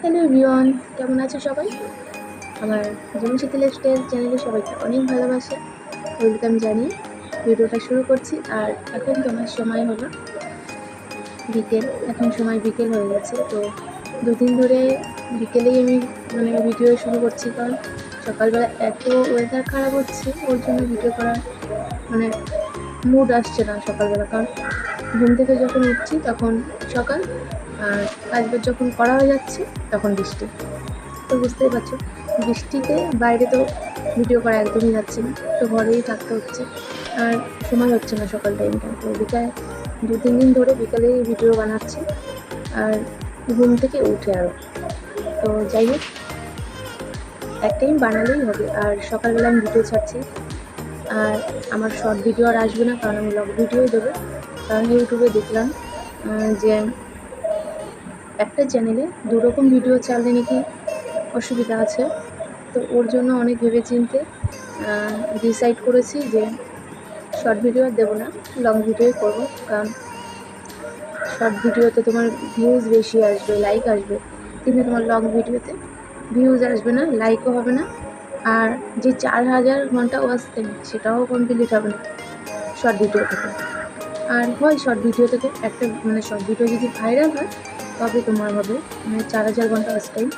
Hello everyone, কেমন আছো সবাই? আমার জমি শীতল স্টাইল চ্যানেলে সবাইকে অনেক ভালোবাসা, ওয়েলকাম জানিয়ে ভিডিওটা শুরু করছি। আর এখন তোমার সময় হলো বিকেল, এখন সময় বিকেল হয়ে গেছে, তো দুদিন ধরে বিকেলেই আমি মানে ভিডিও শুরু করছি, কারণ সকালবেলা এত ওয়েদার খারাপ হচ্ছে, ওর জন্য ভিডিও করার মানে মুড আসছে না সকালবেলা। কারণ ঘুম থেকে যখন উঠছি, তখন সকাল আর কাজবাজ যখন করা হয়ে যাচ্ছে, তখন বৃষ্টি। তো বুঝতেই পারছ, বৃষ্টিতে বাইরে তো ভিডিও করা একদমই যাচ্ছে না, তো ঘরেই থাকতে হচ্ছে। আর সময় হচ্ছে না সকাল টাইমটা তো বিকাল দু, তিন দিন ধরে বিকালেই ভিডিও বানাচ্ছি, আর ঘুম থেকে উঠে আরও তো যাই হোক, এক টাইম বানালেই হবে, আর সকালবেলা আমি ভিডিও ছাড়ছি। আর আমার শর্ট ভিডিও আর আসবে না, কারণ আমি লং ভিডিও দেবো। কারণ ইউটিউবে দেখলাম যে একটা চ্যানেলে দু রকম ভিডিও চাললে নাকি অসুবিধা আছে। তো ওর জন্য অনেক ভেবে চিনতে ডিসাইড করেছি যে শর্ট ভিডিও আর দেবো না লং ভিডিওই করব। কারণ শর্ট ভিডিওতে তোমার ভিউজ বেশি আসবে লাইক আসবে। কিন্তু তোমার লং ভিডিওতে ভিউজ আসবে না লাইকও হবে না। আর যে চার হাজার ঘণ্টা ওয়াচ টাইম সেটাও কমপ্লিট হবে না শর্ট ভিডিও থেকে। আর হয় শর্ট ভিডিও থেকে একটা মানে শর্ট ভিডিও যদি ভাইরাল হয় তবে তোমার হবে। মানে চার হাজার ঘণ্টা ওয়াচ টাইম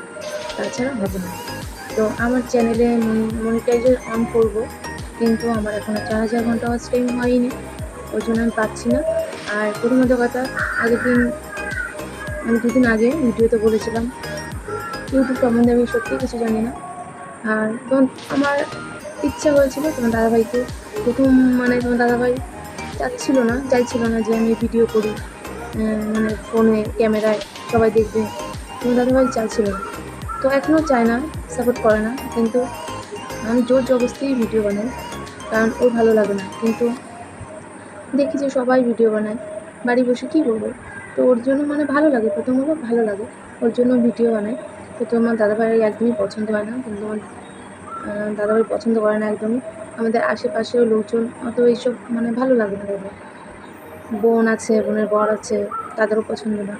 তাছাড়া হবে না। তো আমার চ্যানেলে মনিটাইজার অন করব, কিন্তু আমার এখনও চার হাজার ঘণ্টা ওয়াচ টাইম হয়নি, ওই জন্য আমি পাচ্ছি না। আর প্রথমত কথা, আগের দিন আমি দুদিন আগে ভিডিওতে বলেছিলাম, ইউটিউব সম্বন্ধে আমি সত্যি কিছু জানি না। আর তখন আমার ইচ্ছা হয়েছিল, তোমার দাদাভাইকে, প্রথম মানে তোমার দাদাভাই চাচ্ছিল না, চাইছিল না যে আমি ভিডিও করি। মানে ফোনে ক্যামেরায় সবাই দেখবে। তোমার দাদাভাই চাইছিল। তো এখনও চায় না সাপোর্ট করে না। কিন্তু আমি জোর জবরদস্তিই ভিডিও বানাই, কারণ ওর ভালো লাগে না। কিন্তু দেখি যে সবাই ভিডিও বানায়। বাড়ি বসে কী করব? তো ওর জন্য মানে ভালো লাগে প্রথম হলো ভালো লাগে। ওর জন্য ভিডিও বানাই। তো আমার দাদাভাই একদমই পছন্দ হয় না। কিন্তু আমার দাদাভাই পছন্দ করে না একদমই। আমাদের আশেপাশেও লোকজন, অত এইসব মানে ভালো লাগে না তাদের বোন আছে, বোনের বর আছে, তাদেরও পছন্দ না।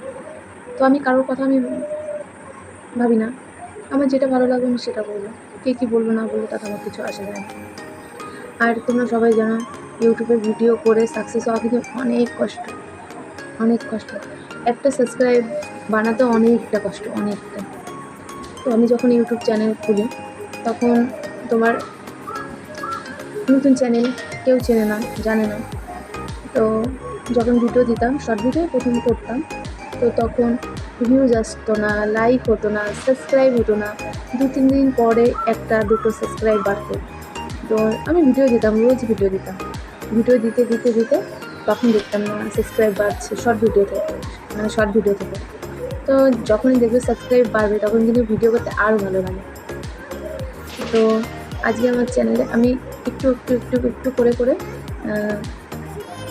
তো আমি কারোর কথা আমি ভাবি না। আমার যেটা ভালো লাগে আমি সেটা বলব। কে কী বলব না বলব তাতে আমার কিছু আসে যায় না। আর তোমরা সবাই জানো ইউটিউবে ভিডিও করে সাকসেস হওয়া কিন্তু অনেক কষ্ট অনেক কষ্ট। একটা সাবস্ক্রাইব বানাতে অনেকটা কষ্ট, অনেকটা। তো আমি যখন ইউটিউব চ্যানেল খুলি, তখন তোমার নতুন চ্যানেল কেউ চেনে না, জানে না। তো যখন ভিডিও দিতাম শর্ট ভিডিও প্রথম করতাম, তো তখন ভিউজ আসতো না লাইক হতো না সাবস্ক্রাইব হতো না। দু, তিন দিন পরে একটা, দুটো সাবস্ক্রাইব বাড়তো। তো আমি ভিডিও দিতাম, রোজ ভিডিও দিতাম। ভিডিও দিতে দিতে দিতে তখন দেখতাম না সাবস্ক্রাইব বাড়ছে শর্ট ভিডিও থেকে মানে শর্ট ভিডিও থেকে। তো যখনই দেখবে সাবস্ক্রাইব বাড়বে, তখন কিন্তু ভিডিও করতে আরও ভালো লাগে। তো আজকে আমার চ্যানেলে আমি একটু একটু একটু একটু করে করে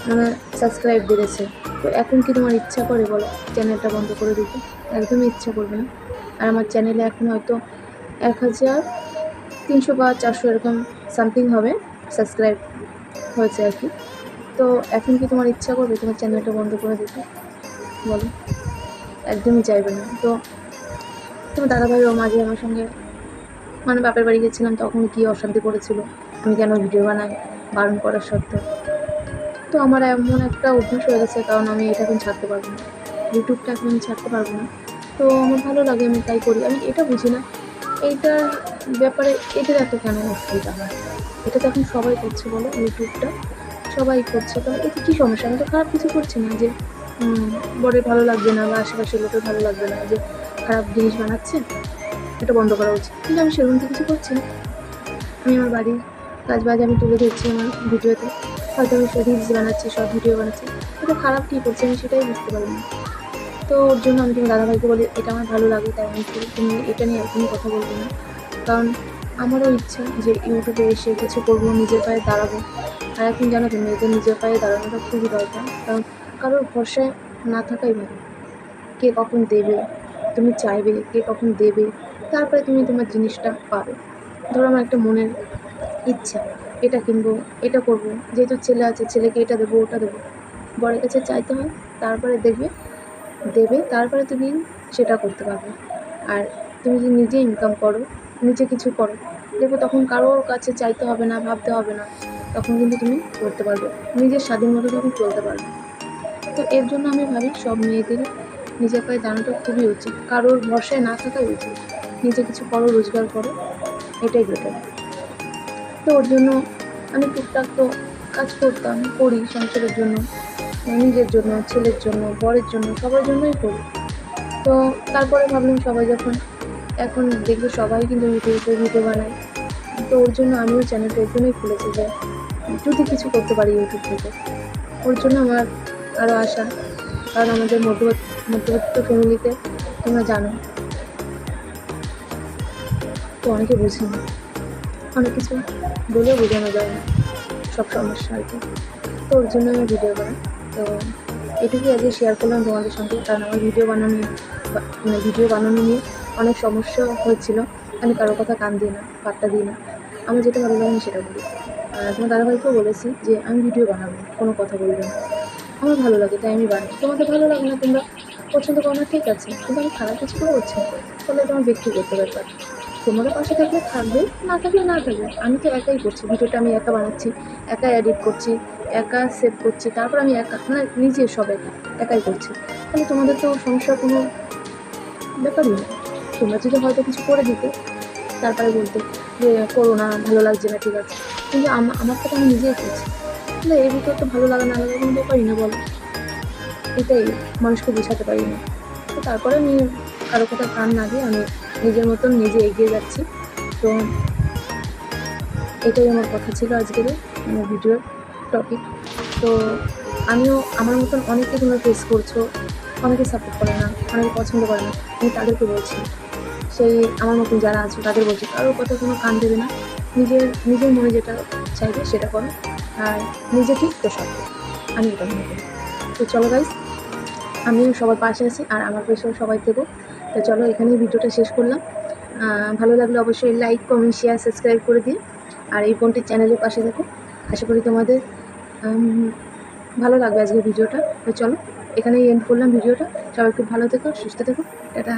মানে সাবস্ক্রাইব বেড়েছে তো এখন কি তোমার ইচ্ছা করে বলো? চ্যানেলটা বন্ধ করে দিতে। একদমই ইচ্ছা করবে না। আর আমার চ্যানেলে এখন হয়তো এক হাজার তিনশো বা চারশো এরকম সামথিং হবে সাবস্ক্রাইব হয়েছে আর কি। তো এখন কি তোমার ইচ্ছা করবে? তোমার চ্যানেলটা বন্ধ করে দিতে। বলো। একদমই চাইবে না। তো তোমার দাদাভাইও মাঝে আমার সঙ্গে মানে বাপের বাড়ি গেছিলাম, তখন কি অশান্তি করেছিল? আমি কেন ভিডিও বানাই? বারণ করার সত্ত্বেও তো আমার এমন একটা অভ্যাস হয়ে গেছে, কারণ আমি এটা এখন ছাড়তে পারব না। ইউটিউবটা এখন আমি ছাড়তে পারব না। তো আমার ভালো লাগে, আমি তাই করি। আমি এটা বুঝি না। এইটার ব্যাপারে এদের এত কেন অসুবিধা হয়? এটা তো এখন সবাই করছে বলো, ইউটিউবটা সবাই করছে। তো এতে কী সমস্যা? আমি তো খারাপ কিছু করছি না যে বরের ভালো লাগবে না বা আশেপাশের লোকের ভালো লাগবে না, যে খারাপ জিনিস বানাচ্ছে, এটা বন্ধ করা উচিত। কিন্তু আমি সেরকম তো কিছু করছি না। আমি আমার বাড়ির কাজ বাজ আমি তুলে ধরছি আমার ভিডিওতে। হয়তো রিলস বানাচ্ছি শর্ট ভিডিও বানাচ্ছি কিন্তু খারাপ কী করছে আমি সেটাই বুঝতে পারি না। তো ওর জন্য আমি তোমার দাদাভাইকে বলি, এটা আমার ভালো লাগে, তাই আমি তুমি এটা নিয়ে একদমই কথা বলব না। কারণ আমারও ইচ্ছা যে ইউটিউবে এসে কিছু করব, নিজের পায়ে দাঁড়াবো। আর এখন জানো তো, মেয়েদের নিজের পায়ে দাঁড়ানোটা খুবই দরকার। কারণ কারোর ভরসায় না থাকাই ভালো। কে কখন দেবে? তুমি চাইবে কে কখন দেবে? তারপরে তুমি তোমার জিনিসটা পাবে ধরো আমার একটা মনের ইচ্ছা। এটা কিনবো, এটা করব যেহেতু ছেলে আছে, ছেলেকে এটা দেবো, ওটা দেবো। বরের কাছে চাইতে হয়, তারপরে দেখবে দেবে, তারপরে তুমি সেটা করতে পারবে। আর তুমি যদি নিজে ইনকাম করো, নিজে কিছু করো, দেখবে তখন কারোর কাছে চাইতে হবে না, ভাবতে হবে না। তখন কিন্তু তুমি করতে পারবে। নিজের স্বাধীন মতো তখন চলতে পারবে। তো এর জন্য আমি ভাবি, সব মেয়েদের নিজের পায়ে দাঁড়ানো খুবই উচিত। কারোর ভরসায় না থাকাই উচিত। নিজে কিছু করো, রোজগার করো, এটাই বেটার তো ওর জন্য আমি টুকটাক তো কাজ করতাম, করি সংসারের জন্য, নিজের জন্য, ছেলের জন্য, বরের জন্য, সবার জন্যই করি। তো তারপরে ভাবলাম সবাই যখন, এখন দেখবে সবাই কিন্তু ইউটিউবে ভিডিও বানায়। তো ওর জন্য আমিও চ্যানেলটা ওর জন্যই খুলেছি যে যদি কিছু করতে পারি ইউটিউব থেকে। ওর জন্য আমার আরও আশা, কারণ আমাদের মধ্যবিত্ত মধ্যবিত্ত ফ্যামিলিতে তোমরা জানো। তো অনেকে বুঝি না। অনেক কিছু বলেও বোঝানো যায় না, সব সমস্যা আর কি। তো ওর জন্য আমি ভিডিও বানাই। তো এটুকুই আজকে শেয়ার করলাম তোমাদের সঙ্গে। কারণ আমার ভিডিও বানানো মানে ভিডিও বানানো নিয়ে অনেক সমস্যা হচ্ছিল আমি কারোর কথা কান দিই না পাত্তা দিই না। আমার যেটা ভালো লাগে আমি সেটা বলি। তোমার দাদাভাইকেও বলেছি যে, আমি ভিডিও বানাবো, কোনো কথা বলব না। আমার ভালো লাগে, তাই আমি বানাই। তোমাদের ভালো লাগে না তোমরা? পছন্দ করো না, ঠিক আছে। কিন্তু আমি খারাপ কিছু করে হচ্ছে না তাহলে তোমার ব্যক্তিগত ব্যাপার। তোমরা পাশে থাকলে থাকবে? না থাকলে না থাকবে। আমি তো একাই করছি, ভিডিওটা আমি একা বানাচ্ছি একা এডিট করছি, একা সেভ করছি, তারপর আমি একা মানে নিজে সব একা একাই করছি। তাহলে তোমাদের তো সমস্যার কোনো ব্যাপারই না তোমরা যদি হয়তো কিছু করে দিতে, তারপরে বলতে যে, করো না, ভালো লাগছে না, ঠিক আছে। কিন্তু আমার তো আমি নিজেই করছি। তাহলে এর ভিতর তো ভালো লাগা না লাগা কোনো ব্যাপারই না, বলো। এটাই মানুষকে বোঝাতে পারি না। তো তারপরে আমি কারও কথা কান না দিয়ে আমি নিজের মতন নিজে এগিয়ে যাচ্ছি। তো এটাই আমার কথা ছিল আজকের আমার ভিডিওর টপিক তো আমিও আমার মতন অনেকে তোমরা ফেস করছ, অনেকে সাপোর্ট করে না, অনেকে পছন্দ করে না, আমি তাদেরকে বলছি। সেই আমার মতন যারা আছে, তাদের বলছি কারোর কথা কোনো কান দেবে না। নিজের নিজের মনে যেটা চাইবে সেটা করো। আর নিজে ঠিক তো সব। আমি এটা মনে করি। তো চলো গাইস আমিও সবার পাশে আছি আর আমার পাশেও সবাই থেকো। তো চলো এখানেই ভিডিওটা শেষ করলাম। ভালো লাগলে অবশ্যই লাইক কমেন্ট শেয়ার সাবস্ক্রাইব করে দিন আর এই ফোনটির চ্যানেলের পাশে দেখো। আশা করি তোমাদের ভালো লাগবে আজকে ভিডিওটা। তো চলো, এখানেই এন্ড করলাম ভিডিওটা। সবাই খুব ভালো থেকো, সুস্থ থেকো। এটা